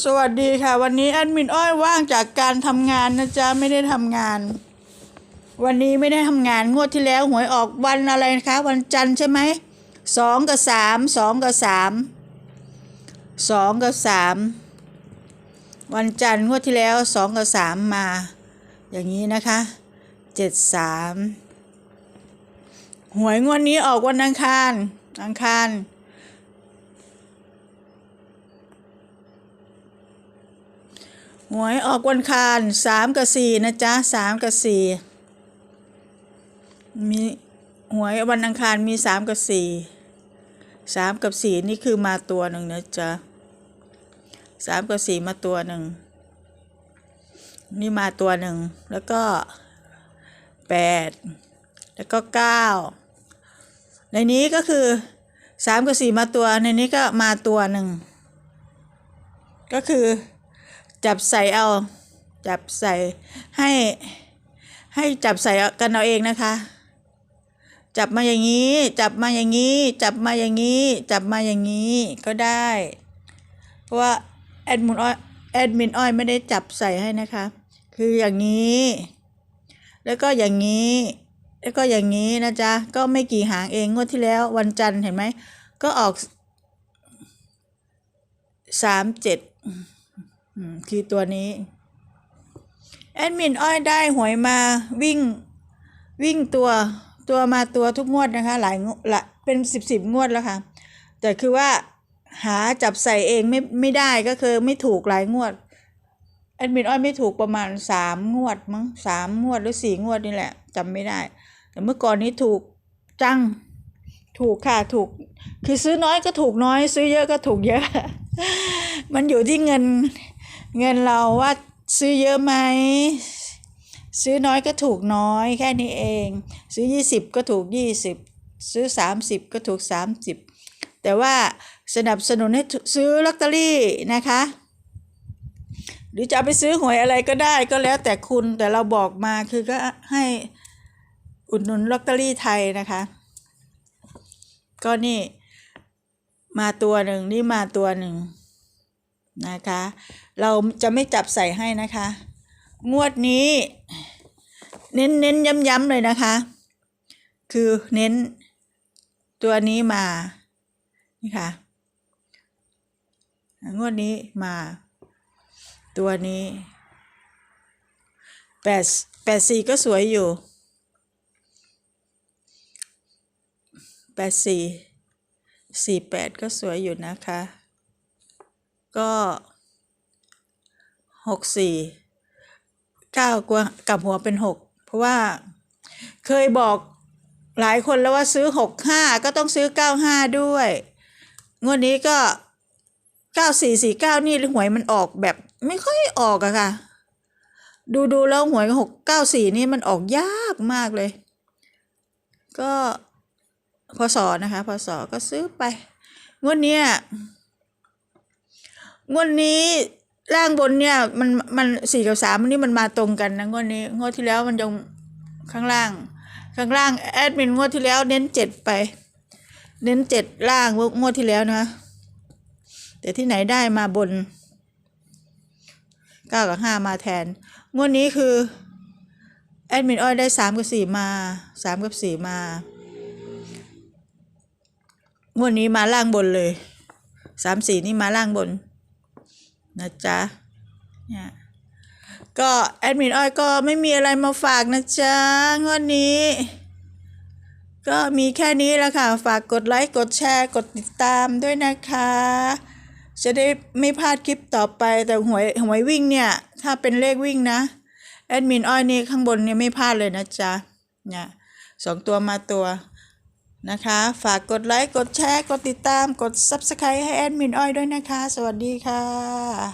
สวัสดีค่ะ วันนี้แอดมินอ้อยว่างจากการทำงานนะจ๊ะไม่ได้ทำงาน วันนี้ไม่ได้ทำงานงวดที่แล้วหวยออกวันอะไรนะคะ วันจันทร์ใช่ไหมสองกับสามสองกับสามสองกับสามวันจันทร์งวดที่แล้วสองกับสามมา อย่างนี้นะคะเจ็ดสามหวยงวดนี้ออกวันอังคารอังคาร หวยออกวันคารสามกับสี่นะจ๊ะสามกับสี่มีหวยวันอังคารมีสามกับสี่สามกับสี่นี่คือมาตัวหนึ่งนะจ๊ะสามกับสี่มาตัวหนึ่งนี่มาตัวหนึ่งแล้วก็แปดแล้วก็เก้าในนี้ก็คือสามกับสี่มาตัวในนี้ก็มาตัวหนึ่งก็คือ จับใส่เอา จับใส่ให้ให้จับใส่กันเอาเองนะคะ จับมาอย่างนี้ จับมาอย่างนี้ จับมาอย่างนี้ จับมาอย่างนี้ก็ได้ เพราะว่าแอดมินอ้อยแอดมินอ้อยไม่ได้จับใส่ให้นะคะ คืออย่างนี้ แล้วก็อย่างนี้ แล้วก็อย่างนี้นะจ๊ะ ก็ไม่กี่หางเองงวดที่แล้ววันจันทร์เห็นไหม ก็ออกสามเจ็ด อืมคือตัวนี้ แอดมินอ้อยได้หวยมาวิ่งวิ่งตัวตัวมาตัวทุกงวดนะคะ หลายงวดละเป็นสิบสิบงวดแล้วค่ะ แต่คือว่าหาจับใส่เองไม่ไม่ได้ก็คือไม่ถูกหลายงวด แอดมินอ้อยไม่ถูกประมาณสามงวดมั้งสามงวดหรือสี่งวดนี่แหละจำไม่ได้ แต่เมื่อก่อนนี้ถูกจังถูกค่ะถูก คือซื้อน้อยก็ถูกน้อย ซื้อเยอะก็ถูกเยอะ มันอยู่ที่เงิน เงินเราว่าซื้อเยอะไหมซื้อน้อยก็ถูกน้อยแค่นี้เอง ซื้อยี่สิบก็ถูกยี่สิบซื้อสามสิบก็ถูกสามสิบแต่ว่าสนับสนุนให้ซื้อลอตเตอรี่นะคะ หรือจะเอาไปซื้อหวยอะไรก็ได้ก็แล้วแต่คุณแต่เราบอกมาคือก็ให้อุดหนุนลอตเตอรี่ไทยนะคะ ก็นี่มาตัวหนึ่งนี่มาตัวหนึ่ง นะคะ เราจะไม่จับใส่ให้นะคะ งวดนี้ เน้นเน้นย้ำย้ำเลยนะคะ คือเน้นตัวนี้มา นี่ค่ะ งวดนี้มา ตัวนี้แปดแปดสี่ก็สวยอยู่แปดสี่สี่แปดก็สวยอยู่นะคะ ก็หกสี่เก้ากว่ากับหัวเป็นหกเพราะว่าเคยบอกหลายคนแล้วว่าซื้อหกห้าก็ต้องซื้อเก้าห้าด้วย งวดนี้ก็เก้าสี่สี่เก้านี่หวยมันออกแบบไม่ค่อยออกอะค่ะ ดูดูแล้วหวยหกเก้าสี่นี่มันออกยากมากเลย ก็พศนะคะพศก็ซื้อไป งวดเนี้ย งวดนี้ล่างบนเนี่ยมันมันสี่กับสามนี่มันมาตรงกันนะงวดนี้งวดที่แล้วมันยังข้างล่าง ข้างล่างแอดมินงวดที่แล้วเน้นเจ็ดไป เน้นเจ็ดล่างงวดที่แล้วนะ แต่ที่ไหนได้มาบนเก้ากับห้ามาแทน งวดนี้คือแอดมินอ้อยได้สามกับสี่มาสามกับสี่มางวดนี้มาล่างบนเลยสามสี่นี่มาล่างบน นะจ๊ะเนี่ยก็แอดมินอ้อยก็ไม่มีอะไรมาฝากนะจ๊ะงวดนี้ ก็มีแค่นี้แหละค่ะ ฝากกดไลค์ กดแชร์ กดติดตามด้วยนะคะ จะได้ไม่พลาดคลิปต่อไปแต่หวยหวยวิ่งเนี่ย ถ้าเป็นเลขวิ่งนะ แอดมินอ้อยนี่ข้างบนเนี่ยไม่พลาดเลยนะจ๊ะเนี่ยสองตัวมาตัว นะคะ ฝากกดไลค์ กดแชร์ กดติดตาม กด Subscribe ให้แอดมินอ้อยด้วยนะคะ สวัสดีค่ะ